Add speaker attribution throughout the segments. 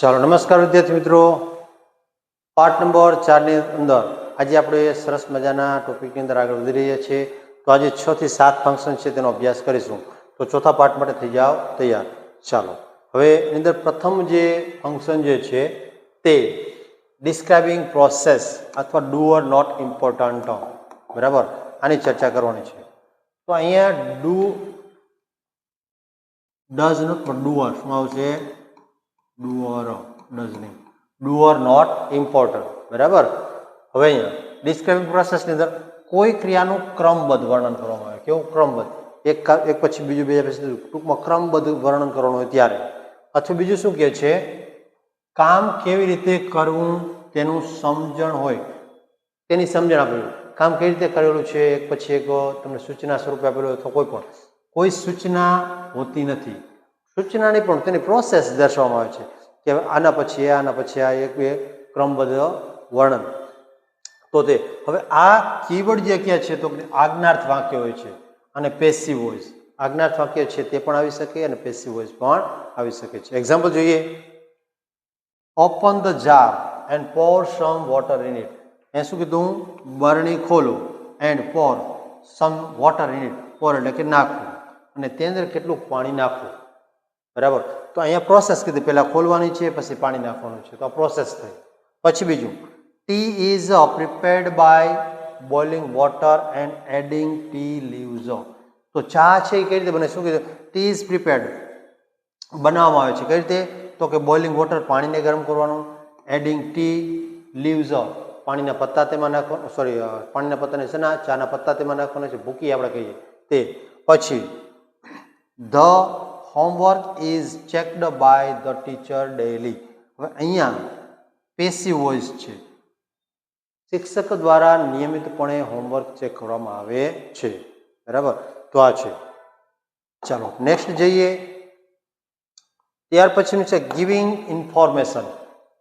Speaker 1: ચાલો, નમસ્કાર વિદ્યાર્થી મિત્રો. પાર્ટ નંબર ચારની અંદર આજે આપણે સરસ મજાના ટોપિકની અંદર આગળ વધી રહ્યા છીએ. તો આજે છ થી સાત ફંક્શન છે, તેનો અભ્યાસ કરીશું. તો ચોથા પાર્ટ માટે થઈ જાઓ, તૈયાર. ચાલો, હવે એની અંદર પ્રથમ જે ફંક્શન જે છે, તે ડિસ્ક્રાઇબિંગ પ્રોસેસ અથવા ડુ ઓર નોટ ઇમ્પોર્ટન્ટ બરાબર? આની ચર્ચા કરવાની છે. તો અહીંયા ડુ ડઝ નોટ પણ ડુઅર શું આવશે? ડુઅર ડઝ નહીં? ડુઅર નોટ ઇમ્પોર્ટન્ટ બરાબર? હવે અહીંયા ડિસ્ક્રાઇબિંગ પ્રોસેસની અંદર કોઈ ક્રિયાનું ક્રમબદ્ધ વર્ણન કરવામાં આવે. કેવું ક્રમબદ્ધ એક એક પછી બીજું, બીજા પછી ટૂંકમાં ક્રમબદ્ધ વર્ણન કરવાનું હોય ત્યારે. અથવા બીજું શું કહે છે? કામ કેવી રીતે કરવું તેનું સમજણ હોય. તેની સમજણ આપેલું. કામ કેવી રીતે કરેલું છે? એક પછી એક, તમને સૂચના સ્વરૂપે આપેલું અથવા કોઈ પણ. કોઈ સૂચના હોતી નથી. સૂચનાની પણ તેની પ્રોસેસ દર્શાવવામાં આવે છે કે આના પછી આના પછી આ એક, બે ક્રમબદ્ધ વર્ણન. તો તે, હવે આ કીવર્ડ જે ક્યાં છે તો આજ્ઞાર્થ વાક્ય હોય છે અને પેસિવ વોઇસ આજ્ઞાર્થ વાક્ય છે તે પણ આવી શકે અને પેસિવ વોઇસ પણ આવી શકે છે. એક્ઝામ્પલ જોઈએ. Open the jar and pour some water in it એ શું કીધું? બરણી ખોલો and pour some water in it pour એટલે કે નાખવું અને તે અંદર કેટલું પાણી નાખવું બરાબર? તો અહીંયા પ્રોસેસ કીધી. પહેલાં ખોલવાની છે, પછી પાણી નાખવાનું છે. તો આ પ્રોસેસ થઈ. પછી બીજું. Tea is prepared by boiling water and adding tea leaves તો ચા છે એ કઈ રીતે બને? શું કીધું? ટી ઇઝ પ્રિપેર્ડ બનાવવામાં આવે છે. કઈ રીતે? તો કે બોઇલિંગ વોટર પાણીને ગરમ કરવાનું. એડિંગ ટી લીવ્સ પાણીના પત્તા તેમાં નાખવાનું. સોરી પાણીના પત્તાને છે ચાના પત્તા તેમાં નાખવાના છે. ભૂકી આપણે કહીએ. તે. પછી the homework is checked by the teacher daily હવે અહીંયા પેસી વોઇસ છે. શિક્ષક દ્વારા નિયમિતપણે હોમવર્ક ચેક કરવામાં આવે છે. બરાબર? તો આ છે. ચાલો નેક્સ્ટ જઈએ. ત્યાર પછીનું છે ગિવિંગ ઇન્ફોર્મેશન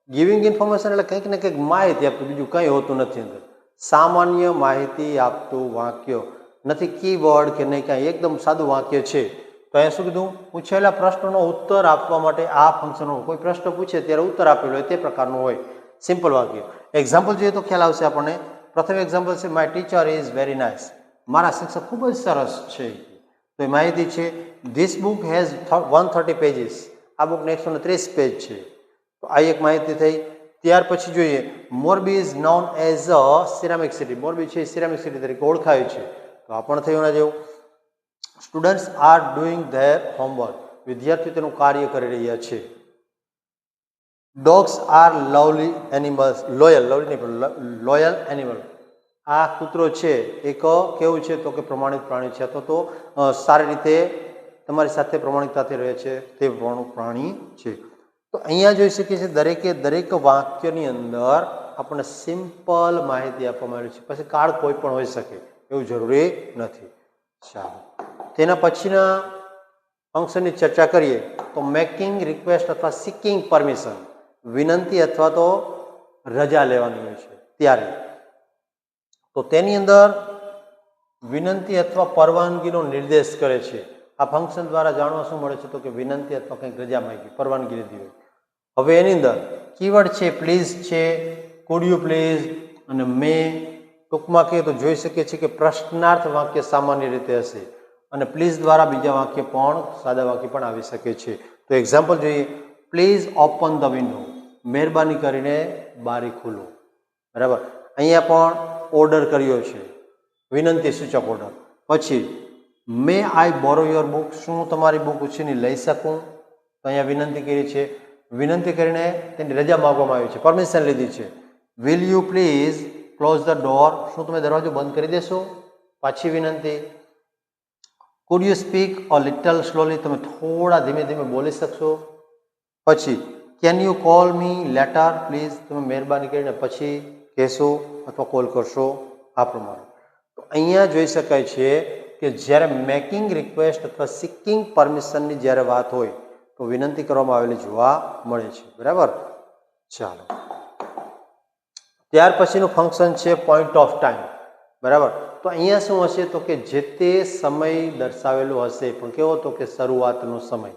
Speaker 1: ગિવિંગ ઇન્ફોર્મેશન એટલે કંઈક ને કંઈક માહિતી આપતું બીજું કંઈ હોતું નથી અંદર. સામાન્ય માહિતી આપતું વાક્ય. નથી કીવર્ડ કે નહીં, કાંઈ, એકદમ સાદું વાક્ય છે. તો અહીંયા શું કીધું? પૂછેલા પ્રશ્નનો ઉત્તર આપવા માટે આ ફંક્શન કોઈ પ્રશ્ન પૂછે ત્યારે ઉત્તર આપેલો હોય તે પ્રકારનું હોય. સિમ્પલ વાક્ય. એક્ઝામ્પલ જોઈએ તો ખ્યાલ આવશે આપણને. પ્રથમ એક્ઝામ્પલ છે my teacher is very nice મારા શિક્ષક ખૂબ જ સરસ છે. તો એ માહિતી છે this book has one thirty pages આ બુકને એકસો ને ત્રીસ પેજ છે. તો આ એક માહિતી થઈ. ત્યાર પછી જોઈએ Morbi is known as a ceramic city Morbi છે સિરામિક સિટી તરીકે ઓળખાય છે. તો આ પણ થયું ના જેવું. Students are doing their homework વિદ્યાર્થીઓ તેનું કાર્ય કરી રહ્યા છે. Dogs are lovely animals loyal lovely નહીં, પણ લોયલ એનિમલ આ કૂતરો છે, એક કેવું છે તો કે પ્રમાણિત પ્રાણી છે. અથવા તો સારી રીતે તમારી સાથે પ્રમાણિકતાથી રહે છે, તે પ્રમાણિત પ્રાણી છે. તો અહીંયા જોઈ શકીએ છીએ દરેકે દરેક વાક્યની અંદર આપણને સિમ્પલ માહિતી આપવામાં આવી છે. પછી કાળ કોઈ પણ હોઈ શકે, એવું જરૂરી નથી. ચાલો. તેના પછીના ફંક્શનની ચર્ચા કરીએ તો મેકિંગ રિક્વેસ્ટ અથવા સિકિંગ પરમિશન વિનંતી અથવા તો રજા લેવાની હોય છે, ત્યારે. તો તેની અંદર વિનંતી અથવા પરવાનગીનો નિર્દેશ કરે છે. આ ફંક્શન દ્વારા જાણવા શું મળે છે તો કે વિનંતી અથવા કંઈક રજા માંગી, પરવાનગી લીધી હોય. હવે એની અંદર કીવર્ડ છે પ્લીઝ છે કુડ યુ પ્લીઝ અને મે ટૂંકમાં કહીએ તો જોઈ શકીએ છીએ કે પ્રશ્નાર્થ વાક્ય સામાન્ય રીતે હશે. અને પ્લીઝ દ્વારા બીજા વાક્ય પણ, સાદા વાક્ય પણ આવી શકે છે. તો એક્ઝામ્પલ જોઈએ. પ્લીઝ ઓપન ધ વિન્ડો મહેરબાની કરીને બારી ખોલો. બરાબર? અહીંયા પણ ઓર્ડર કર્યો છે. વિનંતી સૂચક ઓર્ડર પછી મે આઈ બોરો યોર બુક શું તમારી બુક ઉછીની લઈ શકું? તો અહીંયા વિનંતી કરી છે. વિનંતી કરીને તેની રજા માગવામાં આવી છે. પરમિશન લીધી છે. Will you please close the door શું તમે દરવાજો બંધ કરી દેશો? પાછી વિનંતી. Could you speak a little slowly તમે થોડા ધીમે ધીમે બોલી શકશો? પછી can you call me later please તમે મહેરબાની કરીને પછી કહેશો અથવા કોલ કરશો? આ પ્રમાણે. તો અહીંયા જોઈ શકાય છે કે જ્યારે મેકિંગ રિક્વેસ્ટ અથવા સિકિંગ પરમિશનની જ્યારે વાત હોય, તો વિનંતી કરવામાં આવેલી જોવા મળે છે. બરાબર? ચાલો. ત્યાર પછીનું ફંક્શન છે પોઈન્ટ ઓફ ટાઈમ બરાબર? તો અહીંયા શું હશે તો કે જે તે સમય દર્શાવેલો હશે, પણ કેવો તો કે શરૂઆતનો સમય.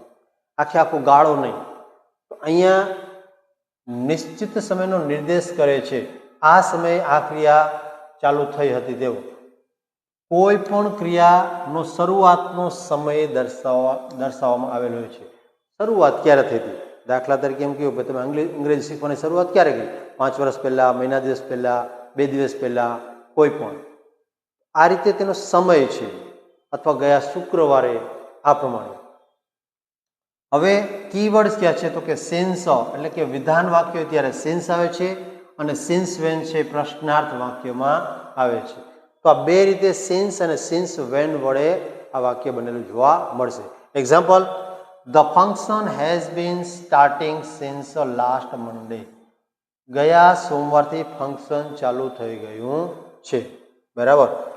Speaker 1: આખે આખો ગાળો નહીં. તો અહીંયા નિશ્ચિત સમયનો નિર્દેશ કરે છે, આ સમયે આ ક્રિયા ચાલુ થઈ હતી તેવો કોઈ પણ ક્રિયાનો શરૂઆતનો સમય દર્શાવવા, દર્શાવવામાં આવેલો છે. શરૂઆત ક્યારે થઈ હતી? દાખલા તરીકે એમ કહ્યું કે તમે અંગ્રેજી શીખવાની શરૂઆત ક્યારે કરી? પાંચ વર્ષ પહેલાં, મહિના દિવસ પહેલાં, બે દિવસ પહેલાં, કોઈ પણ. આ રીતે તેનો સમય છે અથવા ગયા શુક્રવારે આ પ્રમાણે. હવે કીવર્ડ્સ ક્યાં છે? તો કે સેન્સ એટલે કે વિધાન વાક્યો ત્યારે સેન્સ આવે છે અને સિન્સ વેન છે પ્રશ્નાર્થ વાક્યમાં આવે છે. તો આ બે રીતે સિન્સ અને સિન્સ વેન વડે આ વાક્ય બનેલું જોવા મળશે. Example the function has been starting since last Monday ગયા સોમવારથી ફંક્શન ચાલુ થઈ ગયું છે. બરાબર?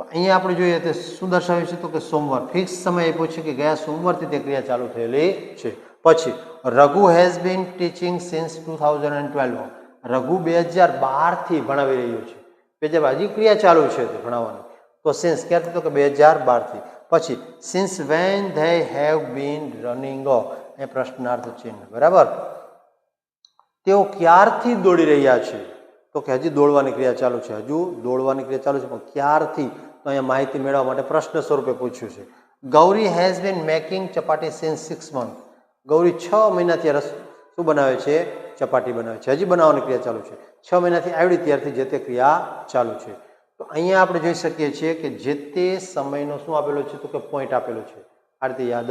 Speaker 1: અહીંયા આપણે જોઈએ તો શું દર્શાવ્યું છે તો કે સોમવાર ફિક્સ સમય આપ્યો છે કે ગયા સોમવારથી તે ક્રિયા ચાલુ થયેલી છે. પછી, Raghu has been teaching since two thousand and twelve Raghu બે હજાર બારથી ભણાવી રહ્યો છે. બે હજાર હજી ક્રિયા ચાલુ છે તે ભણાવવાની. તો સિન્સ ક્યારથી તો કે બે હજાર બારથી. પછી since when they have been running એ પ્રશ્નાર્થ ચિહ્ન, બરાબર? તેઓ ક્યારથી દોડી રહ્યા છે? તો કે હજી દોડવાની ક્રિયા ચાલુ છે. હજુ દોડવાની ક્રિયા ચાલુ છે, પણ ક્યારથી? તો અહીંયા માહિતી મેળવવા માટે પ્રશ્ન સ્વરૂપે પૂછ્યું છે. Gauri has been making chapati since six month Gauri છ મહિનાથી રસ શું બનાવે છે? ચપાટી બનાવે છે. હજી બનાવવાની ક્રિયા ચાલુ છે. છ મહિનાથી આવડી ત્યારથી જે તે ક્રિયા ચાલુ છે. તો અહીંયા આપણે જોઈ શકીએ છીએ કે જે તે સમયનો શું આપેલો છે તો કે પોઈન્ટ આપેલો છે. આ રીતે યાદ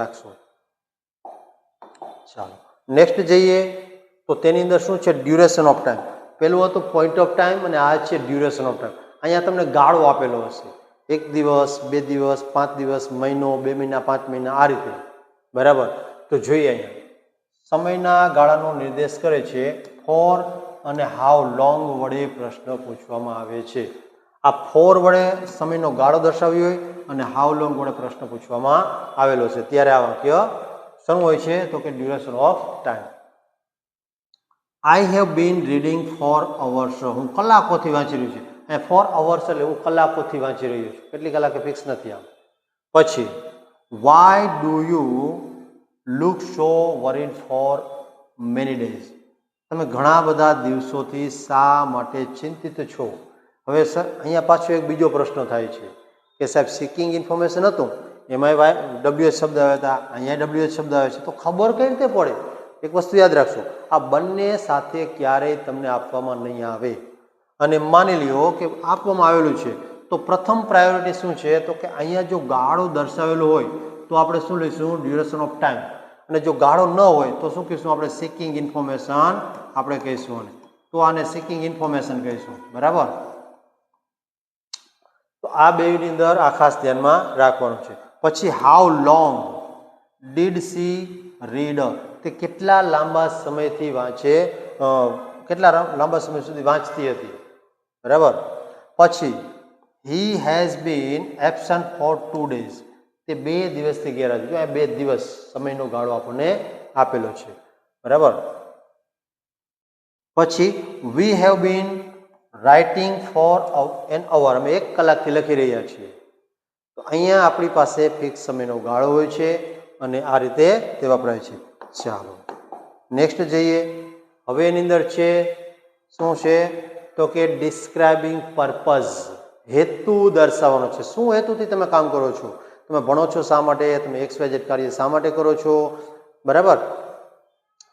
Speaker 1: રાખશો. ચાલો. નેક્સ્ટ જઈએ તો તેની અંદર શું છે? ડ્યુરેશન ઓફ ટાઈમ પહેલું હતું પોઈન્ટ ઓફ ટાઈમ અને આ છે ડ્યુરેશન ઓફ ટાઈમ અહીંયા તમને ગાળો આપેલો હશે. એક દિવસ, બે દિવસ, પાંચ દિવસ, મહિનો, બે મહિના, પાંચ મહિના, આ રીતે. બરાબર? તો જોઈએ અહીંયા. સમયના ગાળાનો નિર્દેશ કરે છે, ફોર અને હાઉ લોંગ વડે પ્રશ્ન પૂછવામાં આવે છે. આ ફોર વડે સમયનો ગાળો દર્શાવ્યો હોય અને હાઉ લોંગ વડે પ્રશ્ન પૂછવામાં આવેલો છે. ત્યારે આ વાક્ય શું હોય છે, તો કે duration of time I have been reading for hours હું કલાકોથી વાંચી રહ્યું છું. અને ફોર અવર્સ એટલે હું કલાકોથી વાંચી રહ્યો છું. કેટલી કલાકે ફિક્સ નથી આમ પછી why do you look so worried for many days તમે ઘણા બધા દિવસોથી શા માટે ચિંતિત છો? હવે સર, અહીંયા પાછો એક બીજો પ્રશ્ન થાય છે કે સાહેબ સિકિંગ ઇન્ફોર્મેશન હતું? એમાંય વાય ડબ્લ્યુએચ શબ્દ આવ્યા હતા, અહીંયા ડબ્લ્યુએચ શબ્દ આવે છે. તો ખબર કઈ રીતે પડે? એક વસ્તુ યાદ રાખશો, આ બંને સાથે ક્યારેય તમને આપવામાં નહીં આવે. અને માની લ્યો કે આપવામાં આવેલું છે, તો પ્રથમ પ્રાયોરિટી શું છે? તો કે અહીંયા જો ગાળો દર્શાવેલો હોય, તો આપણે શું લઈશું? ડ્યુરેશન ઓફ ટાઈમ અને જો ગાળો ન હોય, તો શું કહીશું આપણે? સિકિંગ ઇન્ફોર્મેશન આપણે કહીશું અને. તો આને સિકિંગ ઇન્ફોર્મેશન કહીશું. બરાબર? તો આ બેની અંદર આ ખાસ ધ્યાનમાં રાખવાનું છે. પછી how long did she read તે કેટલા લાંબા સમયથી વાંચે? કેટલા લાંબા સમય સુધી વાંચતી હતી? બરાબર? પછી he has been absent for two days તે બે દિવસથી ગેરહાજર આ બે દિવસ સમયનો ગાળો આપણને આપેલો છે. બરાબર? પછી we have been writing for an hour અમે એક કલાકથી લખી રહ્યા છીએ. તો અહીંયા આપણી પાસે ફિક્સ સમયનો ગાળો હોય છે અને આ રીતે તે વપરાય છે. ચાલો નેક્સ્ટ જઈએ. હવે એની અંદર છે, શું છે? તો કે ડિસ્ક્રાઇબિંગ પર્પઝ હેતુ દર્શાવવાનો છે. શું હેતુથી તમે કામ કરો છો? તમે ભણો છો શા માટે? તમે એક્સ વાય કાર્ય શા માટે કરો છો? બરાબર?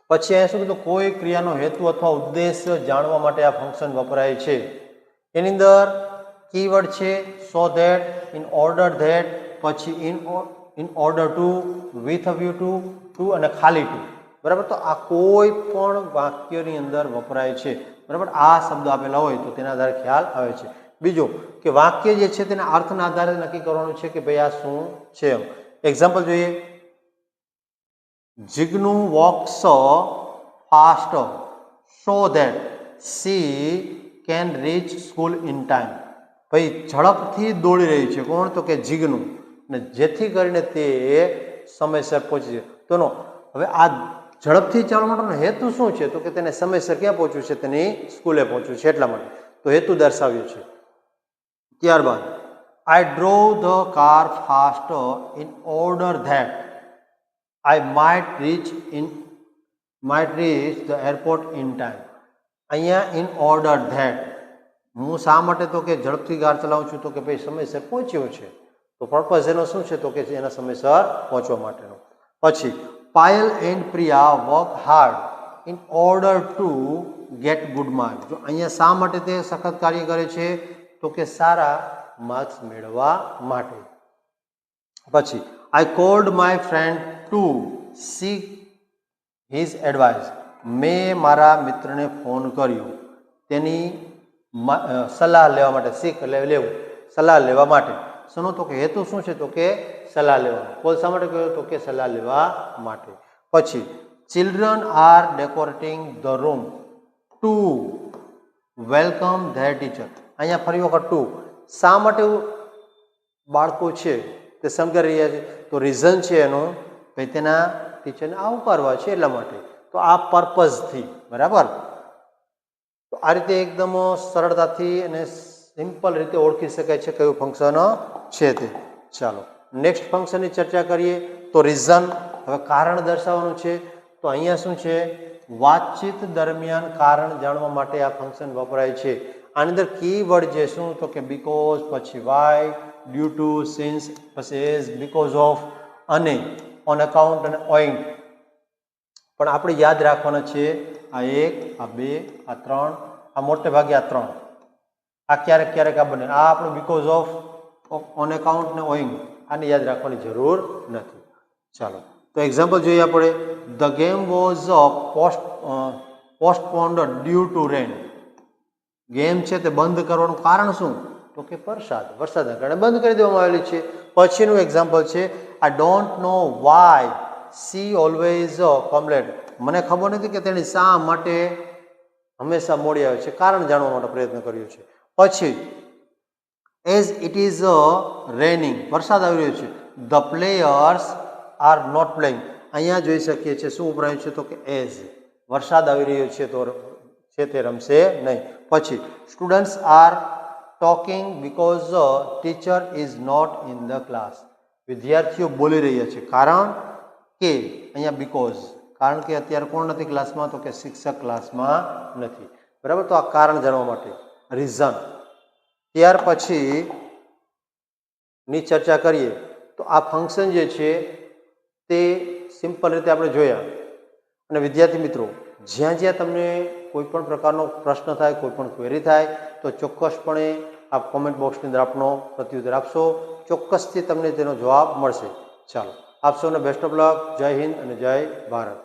Speaker 1: પછી અહીંયા શું કીધું કોઈ ક્રિયાનો હેતુ અથવા ઉદ્દેશ જાણવા માટે આ ફંક્શન વપરાય છે. એની અંદર કીવર્ડ છે so that in order that પછી in in order to with view to to અને ખાલી ટુ બરાબર? તો આ કોઈ પણ વાક્યની અંદર વપરાય છે. બરાબર? આ શબ્દ આપેલા હોય તો તેના આધારે ખ્યાલ આવે છે. બીજો કે વાક્ય જે છે તેના અર્થના આધારે નક્કી કરવાનું છે કે ભાઈ આ શું છે એક્ઝામ્પલ જોઈએ. Jignu walks fast so that she can reach school in time ભાઈ, ઝડપથી દોડી રહી છે. કોણ? તો કે જીગનું. ને જેથી કરીને તે સમયસર પહોંચી જાય. તો હવે આ ઝડપથી ચાલવા માટેનો હેતુ શું છે? તો કે તેને સમયસર ક્યાં પહોંચ્યું છે? તેની સ્કૂલે પહોંચ્યું છે. એટલા માટે તો હેતુ દર્શાવ્યો છે. ત્યારબાદ I drove the car fast in order that I might reach in might reach the airport in time અહીંયા ઇન ઓર્ડર ધેટ હું શા માટે તો કે ઝડપથી કાર ચલાવું છું? તો કે ભાઈ સમયસર પહોંચ્યો છે. તો પર્પઝ એનો શું છે? તો કે એના સમયસર પહોંચવા માટેનો. પછી Payal and Priya work hard in order to get good mark જો અહીંયા શા માટે તે સખત કાર્ય કરે છે? તો કે સારા માર્ક્સ મેળવવા માટે. પછી I called my friend to seek his advice મેં મારા મિત્રને ફોન કર્યો. તેની સલાહ લેવા માટે શીખ લેવું, સલાહ લેવા માટે. શેનો તો કે હેતુ શું છે તો કે સલાહ લેવાનો કોલ શા માટે કહ્યું તો કે સલાહ લેવા માટે? પછી children are decorating the room to welcome their teacher અહીંયા ફરી વખત ટુ શા માટે બાળકો છે તે સમજાવી રહ્યા છે? તો રીઝન છે એનું, ભાઈ તેના ટીચરને આવકારવા છે એટલા માટે. તો આ પર્પઝથી બરાબર? તો આ રીતે એકદમ સરળતાથી અને સિમ્પલ રીતે ઓળખી શકાય છે કયું ફંક્શન છે તે. ચાલો નેક્સ્ટ ફંક્શનની ચર્ચા કરીએ તો રીઝન હવે કારણ દર્શાવવાનું છે. તો અહીંયા શું છે? વાતચીત દરમિયાન કારણ જાણવા માટે આ ફંક્શન વપરાય છે. આની અંદર કીવર્ડ જે શું? તો કે બીકોઝ પછી વાય ડ્યુ ટુ સિન્સ પછી એઝ બીકોઝ ઓફ અને ઓન અકાઉન્ટ અને ઓઇન્ટ પણ આપણે યાદ રાખવાના છે આ એક, આ બે, આ ત્રણ, આ મોટે ભાગે આ ત્રણ. આ ક્યારેક ક્યારેક આ બને. આ આપણું બીકોઝ ઓફ ઓન એકાઉન્ટ ને ઓઈંગ આને યાદ રાખવાની જરૂર નથી. ચાલો. તો એક્ઝામ્પલ જોઈએ આપણે. The game was post postponed due to rain game છે તે બંધ કરવાનું કારણ શું? તો કે વરસાદ. વરસાદના કારણે બંધ કરી દેવામાં આવેલી છે. પછીનું એક્ઝામ્પલ છે I don't know why she always complete મને ખબર નથી કે તેની શા માટે હંમેશા મોડી આવે છે. કારણ જાણવા માટે પ્રયત્ન કર્યો છે. પછી એઝ ઇટ ઇઝ રેનિંગ વરસાદ આવી રહ્યો છે. The players are not playing અહીંયા જોઈ શકીએ છીએ શું ઉપરાયું છે તો કે એઝ વરસાદ આવી રહ્યો છે તો છે તે રમશે નહીં. પછી students are talking because teacher is not in the class વિદ્યાર્થીઓ બોલી રહ્યા છે. કારણ કે, અહીંયા બિકોઝ કારણ કે અત્યારે કોણ નથી ક્લાસમાં તો કે શિક્ષક ક્લાસમાં નથી. બરાબર? તો આ કારણ જાણવા માટે. રીઝન ત્યાર પછી ની ચર્ચા કરીએ. તો આ ફંક્શન જે છે તે સિમ્પલ રીતે આપણે જોયા. અને વિદ્યાર્થી મિત્રો, જ્યાં જ્યાં તમને કોઈપણ પ્રકારનો પ્રશ્ન થાય કોઈપણ ક્વેરી થાય, તો ચોક્કસપણે આપ કોમેન્ટ બોક્સની અંદર આપનો પ્રત્યુત્તર આપશો. ચોક્કસથી તમને તેનો જવાબ મળશે. ચાલો, આપ સૌને બેસ્ટ ઓફ લક જય હિન્દ અને જય ભારત.